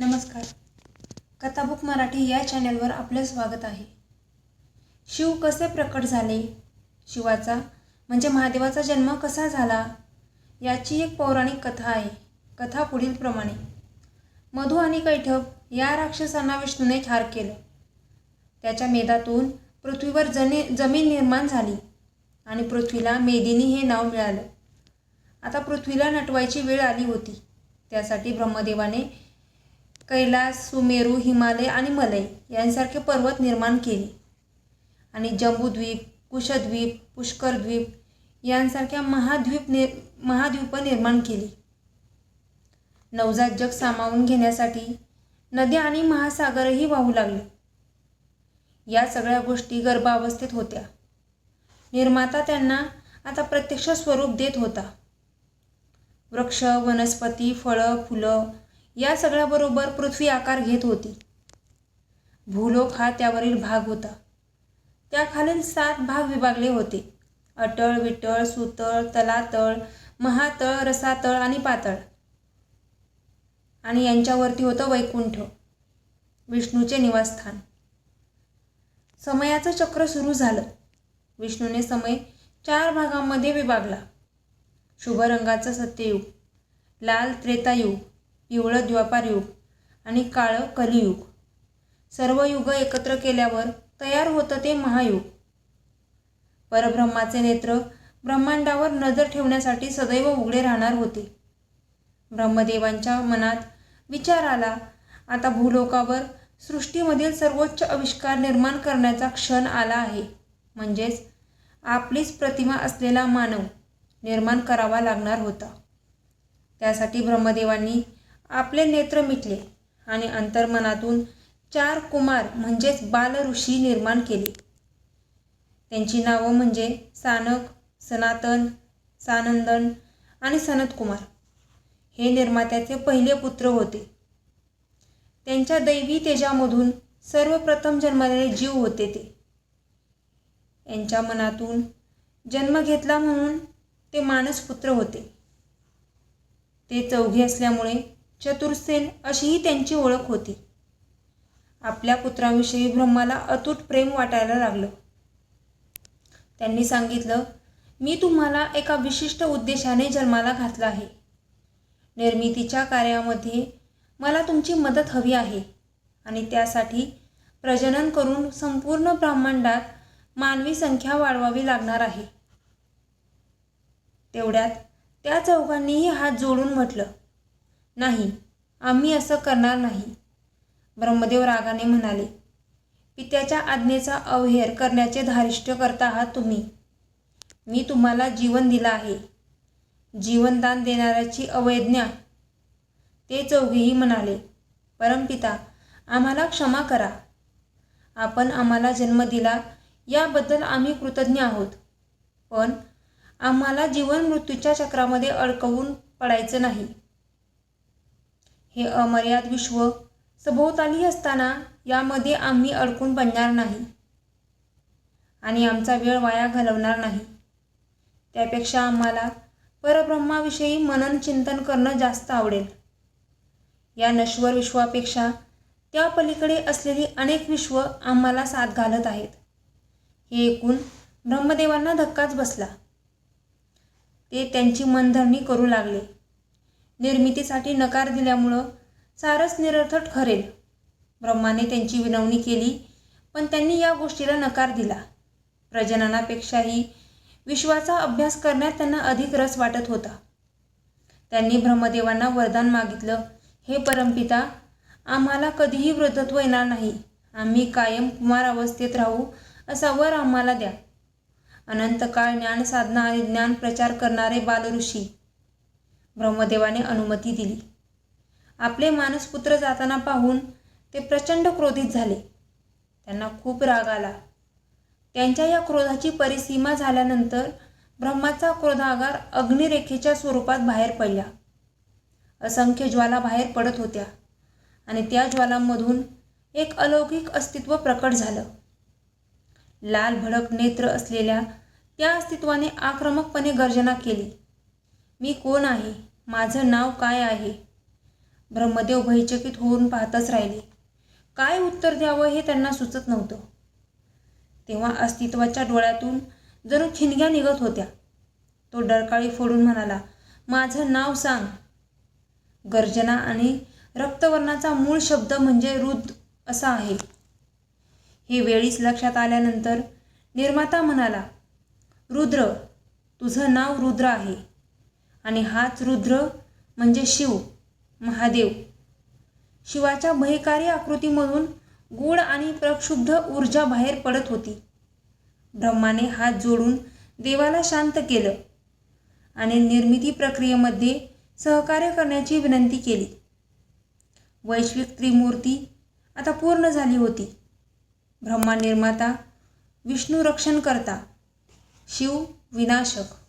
नमस्कार. कथाबुक मराठी या चॅनलवर आपलं स्वागत आहे. शिव कसे प्रकट झाले? शिवाचा म्हणजे महादेवाचा जन्म कसा झाला? याची एक पौराणिक कथा आहे. कथा पुढीलप्रमाणे मधु आणि कैठब या राक्षसांना विष्णूने ठार केलं. त्याच्या मेधातून पृथ्वीवर जने जमीन निर्माण झाली आणि पृथ्वीला मेदिनी हे नाव मिळालं. आता पृथ्वीला नटवायची वेळ आली होती. त्यासाठी ब्रह्मदेवाने कैलास सुमेरू हिमालय आणि मलय यांसारखे पर्वत निर्माण केले. आणि जम्बूद्वीप कुशद्वीप पुष्करद्वीप यांसारख्या महाद्वीप नि महाद्वीप निर्माण केली. नवजात जग सामावून घेण्यासाठी नद्या आणि महासागरही वाहू लागले. या सगळ्या गोष्टी गर्भावस्थेत होत्या. निर्माता त्यांना आता प्रत्यक्ष स्वरूप देत होता. वृक्ष वनस्पती फळं फुलं या सगळ्याबरोबर पृथ्वी आकार घेत होती. भूलोक हा त्यावरील भाग होता. त्याखालील सात भाग विभागले होते. अटळ विटळ सुतळ तलातळ महातळ रसातळ आणि पातळ. आणि यांच्यावरती होतं वैकुंठ विष्णूचे निवासस्थान. समयाचं चक्र सुरू झालं. विष्णूने समय चार भागांमध्ये विभागला. शुभ रंगाचं सत्ययुग लाल त्रेतायुग पिवळं द्वापारयुग आणि काळं कलियुग. सर्व युग एकत्र केल्यावर तयार होतं ते महायुग. परब्रह्माचे नेत्र ब्रह्मांडावर नजर ठेवण्यासाठी सदैव उघडे राहणार होते. ब्रह्मदेवांच्या मनात विचार आला आता भूलोकावर सृष्टीमधील सर्वोच्च आविष्कार निर्माण करण्याचा क्षण आला आहे. म्हणजेच आपलीच प्रतिमा असलेला मानव निर्माण करावा लागणार होता. त्यासाठी ब्रह्मदेवांनी आपले नेत्र मिटले आणि अंतर्मनातून चार कुमार म्हणजेच बालऋषी निर्माण केले. त्यांची नावं म्हणजे सानक सनातन सानंदन आणि सनतकुमार हे निर्मात्याचे पहिले पुत्र होते. त्यांच्या दैवी तेजामधून सर्वप्रथम जन्मलेले जीव होते ते. यांच्या मनातून जन्म घेतला म्हणून ते मानसपुत्र होते. ते चौघे असल्यामुळे चतुर्सेन अशीही त्यांची ओळख होती. आपल्या पुत्राविषयी ब्रह्माला अतूट प्रेम वाटायला लागलं. त्यांनी सांगितलं मी तुम्हाला एका विशिष्ट उद्देशाने जन्माला घातलं आहे. निर्मितीच्या कार्यामध्ये मला तुमची मदत हवी आहे आणि त्यासाठी प्रजनन करून संपूर्ण ब्रह्मांडात मानवी संख्या वाढवावी लागणार आहे. तेवढ्यात त्या चौघांनीही हात जोडून म्हटलं नाही आम्ही असं करणार नाही. ब्रह्मदेव रागाने म्हणाले पित्याच्या आज्ञेचा अवहेर करण्याचे धारिष्ट्य करता आहात तुम्ही. मी तुम्हाला जीवन दिलं आहे. जीवनदान देणाऱ्याची अवैज्ञा. ते चौघेही म्हणाले परमपिता आम्हाला क्षमा करा. आपण आम्हाला जन्म दिला याबद्दल आम्ही कृतज्ञ आहोत. पण आम्हाला जीवन मृत्यूच्या चक्रामध्ये अडकवून पडायचं नाही. हे अमर्याद विश्व सभोवताली असताना यामध्ये आम्ही अडकून पडणार नाही. आणि आमचा वेळ वाया घालवणार नाही. त्यापेक्षा आम्हाला परब्रह्माविषयी मनन चिंतन करणं जास्त आवडेल. या नश्वर विश्वापेक्षा त्या पलीकडे असलेली अनेक विश्व आम्हाला साथ घालत आहेत. हे ऐकून ब्रह्मदेवांना धक्काच बसला. ते त्यांची मनधरणी करू लागले. निर्मितीसाठी नकार दिल्यामुळं सारस निरर्थक ठरेल. ब्रह्माने त्यांची विनवणी केली पण त्यांनी या गोष्टीला नकार दिला. प्रजननापेक्षाही विश्वाचा अभ्यास करण्यात त्यांना अधिक रस वाटत होता. त्यांनी ब्रह्मदेवांना वरदान मागितलं हे परमपिता आम्हाला कधीही वृद्धत्व येणार नाही. आम्ही कायम कुमार अवस्थेत राहू असा वर आम्हाला द्या. अनंतकाळ ज्ञान साधना आणि ज्ञान प्रचार करणारे बालऋषी ब्रह्मदेवाने अनुमती दिली. आपले मानसपुत्र जाताना पाहून ते प्रचंड क्रोधित झाले. त्यांना खूप राग आला. त्यांच्या या क्रोधाची परिसीमा झाल्यानंतर ब्रह्माचा क्रोधागार अग्निरेखेच्या स्वरूपात बाहेर पडला. असंख्य ज्वाला बाहेर पडत होत्या आणि त्या ज्वालांमधून एक अलौकिक अस्तित्व प्रकट झालं. लाल भडक नेत्र असलेल्या त्या अस्तित्वाने आक्रमकपणे गर्जना केली. मी कोण आहे? माझं नाव काय आहे? ब्रह्मदेव भयचकित होऊन पाहतच राहिले. काय उत्तर द्यावं हे त्यांना सुचत नव्हतं. तेव्हा अस्तित्वाच्या डोळ्यातून जणू खिनग्या निघत होत्या. तो डरकाळी फोडून म्हणाला माझं नाव सांग. गर्जना आणि रक्तवर्णाचा मूळ शब्द म्हणजे रुद्र असा आहे. हे वेळीच लक्षात आल्यानंतर निर्माता म्हणाला रुद्र तुझं नाव रुद्र आहे. आणि हाच रुद्र म्हणजे शिव महादेव. शिवाच्या भयकारी आकृतीमधून गूढ आणि प्रक्षुब्ध ऊर्जा बाहेर पडत होती. ब्रह्माने हात जोडून देवाला शांत केलं आणि निर्मिती प्रक्रियेमध्ये सहकार्य करण्याची विनंती केली. वैश्विक त्रिमूर्ती आता पूर्ण झाली होती. ब्रह्मा निर्माता विष्णू रक्षण करता शिव विनाशक.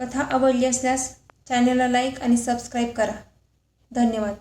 कथा आवडली असल्यास चॅनलला लाईक आणि सबस्क्राईब करा. धन्यवाद.